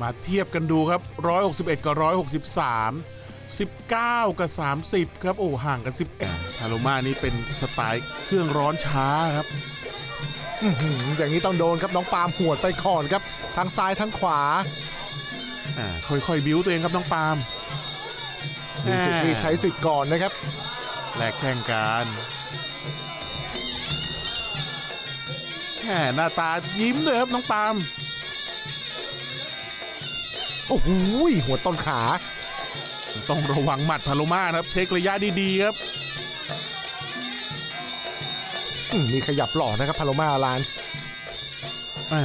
มาเทียบกันดูครับ 161 กับ 163 19 กับ 30 ครับ โอ้ห่างกัน 11ฮาโลมานี่เป็นสไตล์เครื่องร้อนช้าครับ อื้อหืออย่างนี้ต้องโดนครับน้องปาล์มหวดไปก่อนครับทั้งซ้ายทั้งขวาอ่าค่อยๆ บิ้วตัวเองครับน้องปาล์มมีสิทธิ์รีบใช้สิทธิ์ก่อนนะครับ แลกแข่งกันแหมหน้าตายิ้มเลยครับน้องปาล์ม โอ้โหหัวต้นขา ต้องระวังหมัดพาโลมานะครับ เช็คระยะดีๆครับอืมมีขยับหล่อนะครับพาโลมาลานส์แหม่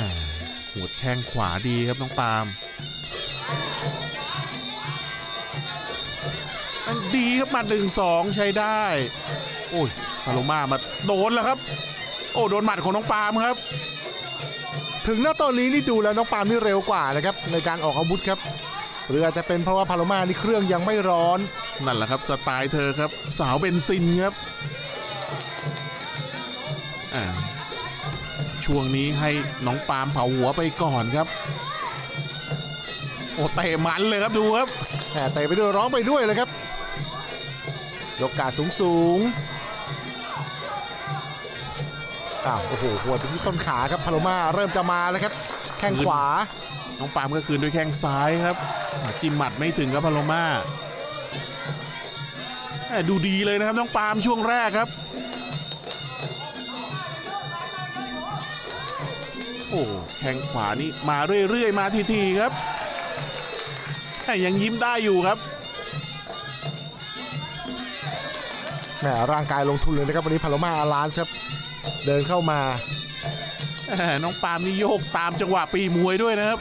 หัวแข้งขวาดีครับน้องปาล์มอันดีครับมาหนึ่งสองใช้ได้ โอ้ยพาโลมามาโดนแล้วครับ โอ้โดนหมัดของน้องปาล์มครับ ถึงหน้าตอนนี้นี่ดูแล้วน้องปาล์มนี่เร็วกว่านะครับในการออกอาวุธครับหรืออาจจะเป็นเพราะว่าพาโลมานี่เครื่องยังไม่ร้อน นั่นแหละครับสไตล์เธอครับ สาวเบนซินครับอ่าช่วงนี้ให้น้องปาล์มเผาหัวไปก่อนครับ โอ้เตะมันเลยครับดูครับแหมเตะไปด้วยร้องไปด้วยเลยครับยกกาดสูงสูง อ้าวโอ้โหหัวไปที่ต้นขาครับพาโลมาเริ่มจะมาแล้วครับ แข้งขวา น้องปาล์มก็คืนด้วยแข้งซ้ายครับอ่าจิ้มหมัดไม่ถึงครับพาโลมาแหม่ดูดีเลยนะครับน้องปาล์มช่วงแรกครับ โอ้แข้งขวานี่มาเรื่อยๆ มาทีๆครับแต่ยังยิ้มได้อยู่ครับแหมร่างกายลงทุนเลยนะครับวันนี้พาโลมาอาลานส์ครับ เดินเข้ามาแหม่น้องปาล์มนี่โยกตามจังหวะปีมวยด้วยนะครับ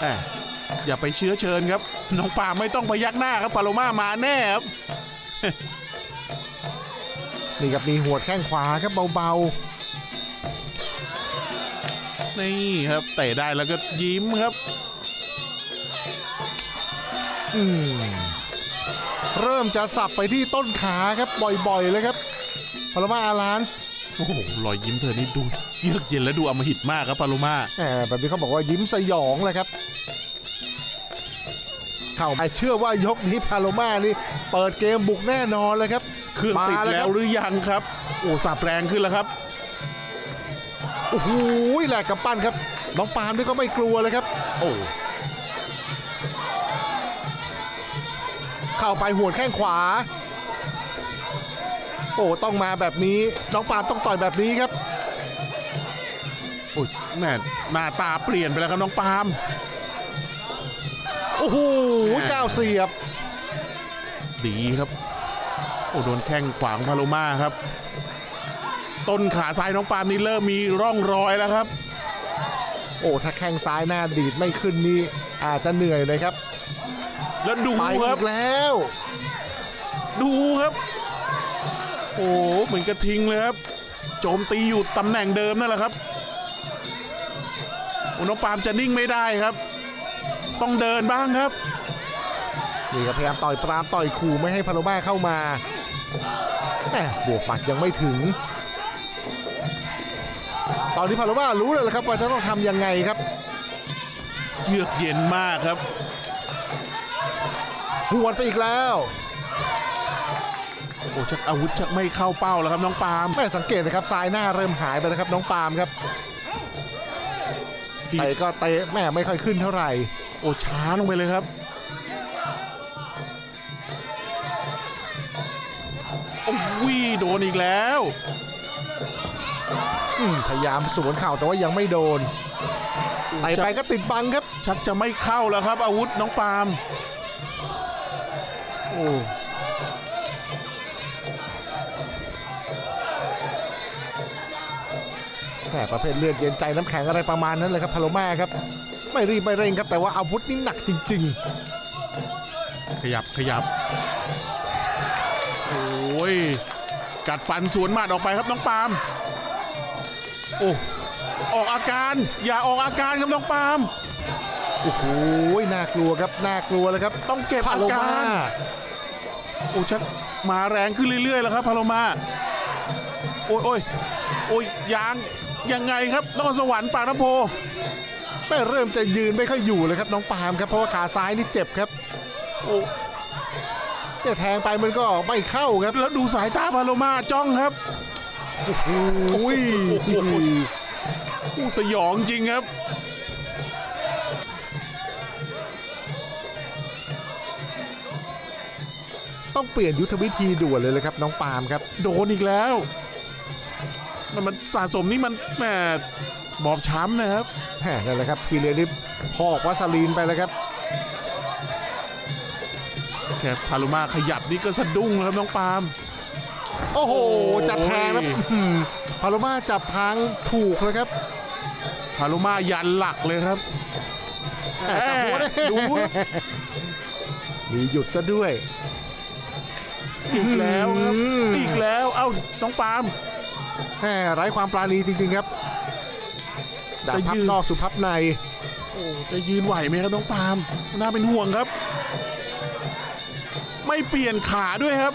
แหม่อย่าไปเชื้อเชิญครับ น้องปาล์มไม่ต้องพยักหน้าครับปาโลมามาแน่ครับ นี่ครับมีหัวดแข้งขวาครับเบานี่ครับเตะได้แล้วก็ยิ้มครับๆอืม เริ่มจะสับไปที่ต้นขาครับบ่อยๆเลยครับพาโลมาอาลานส์โอ้โหรอยยิ้มเธอนี่ดูเยือกเย็นและดูอำมหิตมากครับปาโลมาแหมแบบนี้เขาบอกว่ายิ้มสยองเลยครับเข้าไปเชื่อว่ายกนี้พาโลมานี่เปิดเกมบุกแน่นอนเลยครับเครื่องติดมาแล้วแล้ควรับหรือยังครับ โอ้สับแรงขึ้นแล้วครับโอ้โหแหลกกับปั้นครับน้องปาล์มนี่ก็ไม่กลัวเลยครับ โอ้าไปหัวดแข้งขวา โอ้ต้องมาแบบนี้น้องปาล์มต้องต่อยแบบนี้ครับโอ้ยแม่หน้าตาเปลี่ยนไปแล้วครับน้องปาล์มโอ้โหแหม่ก้าวเสียบ ดีครับโอ้โดนแข้งขวางพาโลมาครับ ต้นขาซ้ายน้องปาล์มนี่เริ่มมีร่องรอยแล้วครับ โอ้ถ้าแข้งซ้ายหน้าดีดไม่ขึ้นนี่อาจจะเหนื่อยเลยครับ แล้วดูไปคอีรับกแล้ว ดูครับ โอ้เหมือนกระทิงเลยครับ โจมตีอยู่ตำแหน่งเดิมนั่นแหละครับโอ้น้องปาล์มจะนิ่งไม่ได้ครับ ต้องเดินบ้างครับ นี่ก็พยายามต่อยปรามต่อยขู่ไม่ให้พาโลมาเข้ามาแหมบวกหมัดยังไม่ถึง ตอนนี้พาโลมารู้เลยแหละครับว่าจะต้องทำยังไงครับ เยือกเย็นมากครับ หวนไปอีกแล้ว โอ้ชักอาวุธชักไม่เข้าเป้าแล้วครับน้องปาล์มแม่สังเกตนะครับซ้ายหน้าเริ่มหายไปแล้วครับน้องปาล์มครับดีเตะก็เตะแม่ไม่ค่อยขึ้นเท่าไหร่ โอ้ช้าลงไปเลยครับ โอ้ยโดนอีกแล้วอืมพยายามสวนเข่าแต่ว่ายังไม่โดนไปไปก็ติดบังครับ ชักจะไม่เข้าแล้วครับ อาวุธน้องปาล์มโอ้แหมประเภทเลือดเย็นใจน้ำแข็งอะไรประมาณนั้นเลยครับพาโลมาครับ ไม่รีบไม่เร่งครับแต่ว่าอาวุธนี่หนักจริง ขยับขยับ โอ้ย กัดฟันสวนหมัดออกไปครับน้องปาล์มโอ้ออกอาการอย่าออกอาการครับน้องปาล์มๆโอ้โหน่ากลัวครับน่ากลัวเลยครับ ต้องเก็บพาอาโลกามาร โอ้ชักมาแรงขึ้นเรื่อยๆแล้วครับพาโลมา โอ้ยโอ้ยโอ้ยยางยังไงครับนครสวรรค์ปากน้ำโพแม่เริ่มจะยืนไม่ค่อยอยู่เลยครับน้องปาล์มครับเพราะว่าขาซ้ายนี่เจ็บครับ โอ้เนี่ยแทงไปมันก็ไม่เข้าครับ แล้วดูสายตาพาโลมาจ้องครับอุ้ยโอ้สยองจริงครับ ต้องเปลี่ยนยุทธวิธีด่วนเลยเลยครับน้องปาล์มครับ โดนอีกแล้วมันมันสะสมนี่มันแหมบอบช้ำนะครับแหมนั่นแหละครับพีเรียนี่พอกวัสลีนไปแล้วครับแค่พาโลมาขยับนี่ก็สะดุ้งแล้วครับน้องปาล์มโอ้โหโอ้ยจัดแทงครับอื้อหือพาโลมาจับทางถูกเลยครับพาโลมายันหลักเลยครับแหม่จับหัวได้ดูมีหยุดซะด้วย อีกแล้วครับ อืม อีกแล้ว เอ้าน้องปาล์ม แหมไร้ความปราณีจริง ๆ ครับจากจะพับยืนนอกสู่พับใน โอ้จะยืนไหวไหมครับน้องปาล์มน่าเป็นห่วงครับ ไม่เปลี่ยนขาด้วยครับ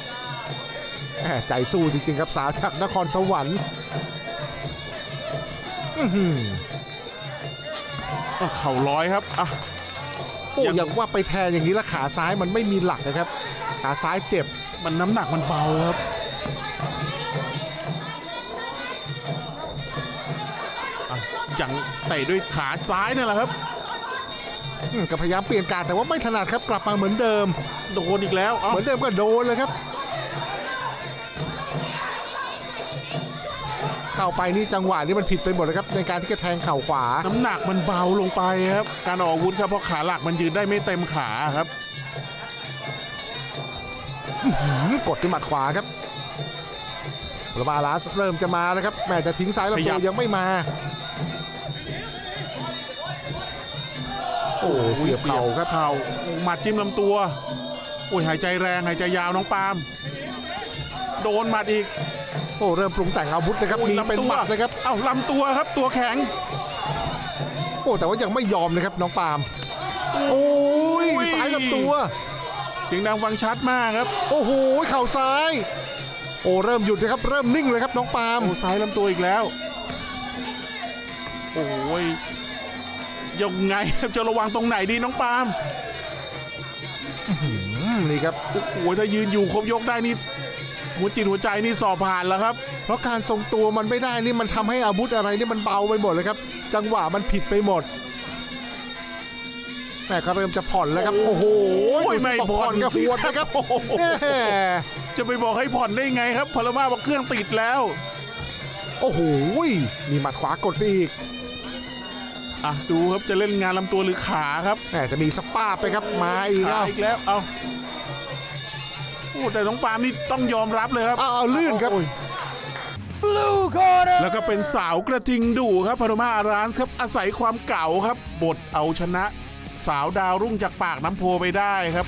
แหมใจสู้จริง ๆ ครับสาวจากนครสวรรค์อื้อหือเอาเข่าร้อยครับอะ โอ้ยัง อย่างว่าไปแทนอย่างนี้แล้วขาซ้ายมันไม่มีหลักนะครับ ขาซ้ายเจ็บ มันน้ำหนักมันเบาครับอะยังเตะด้วยขาซ้ายนั่นแหละครับอืมก็พยายามเปลี่ยนการดแต่ว่าไม่ถนัดครับกลับมาเหมือนเดิม โดนอีกแล้วเอ้าเหมือนเดิมก็โดนเลยครับ เข้าไปนี่จังหวะนี้มันผิดไปหมดเลยครับ ในการที่จะแทงเข่าขวา น้ำหนักมันเบาลงไปครับ การออกอาวุธครับเพราะขาหลักมันยืนได้ไม่เต็มขาครับหืม กดด้วยหมัดขวาครับโรบาลาสเริ่มจะมาแล้วครับ แม่จะทิ้งซ้ายแล้วขยัตับวยังไม่มา โอ้เสียบเข่าครับเข่าโอ้หมัดจิ้มลำตัวโอ้ยหายใจแรงหายใจยาวน้องปาล์มโดนหมัดอีก โอ้เริ่มปรุงแต่งอาวุธนะครับโอ้ยมีเป็นลำตัวหมัดนะครับเอ้าลำตัวครับตัวแข็ง โอ้แต่ว่ายังไม่ยอมนะครับน้องปาล์มโอ้ยซ้ายลำตัว เสียงดังฟังชัดมากครับโอ้โหเข่าซ้าย โอ้เริ่มหยุดนะครับ เริ่มนิ่งเลยครับน้องปาล์มโอ้ซ้ายลำตัวอีกแล้ว โอ้ยยังไงครับจะระวังตรงไหนดีน้องปาล์มอืมนี่ครับโอ้ยถ้ายืนอยู่ครบยกได้นี่หัวจิตหัวใจนี่สอบผ่านแล้วครับ เพราะการทรงตัวมันไม่ได้นี่มันทำให้อาวุธอะไรนี่มันเบาไปหมดเลยครับ จังหวะมันผิดไปหมด แม่ก็เริ่มจะผ่อนแล้วครับ โอ้โหโอ้ยดูสิไม่บอกผ่ผ่ออนนก็สิหวดนะครับโอ้โหแหมจะไปบอกให้ผ่อนได้ไงครับพลมาบอกเครื่องติดแล้ว โอ้โหมีหมัดขวากดไปอีกอะดูครับจะเล่นงานลำตัวหรือขาครับแหมจะมีสปาไปครับมาอีกขาแล้วอีกแล้วเอาโอ้แต่น้องปาล์มนี่ต้องยอมรับเลยครับเอาเอาลื่นครับโอ้ยแล้วก็เป็นสาวกระทิงดุครับพาโนมาร้านครับอาศัยความเก่าครับบทเอาชนะ สาวดาวรุ่งจากปากน้ำโพไปได้ครับ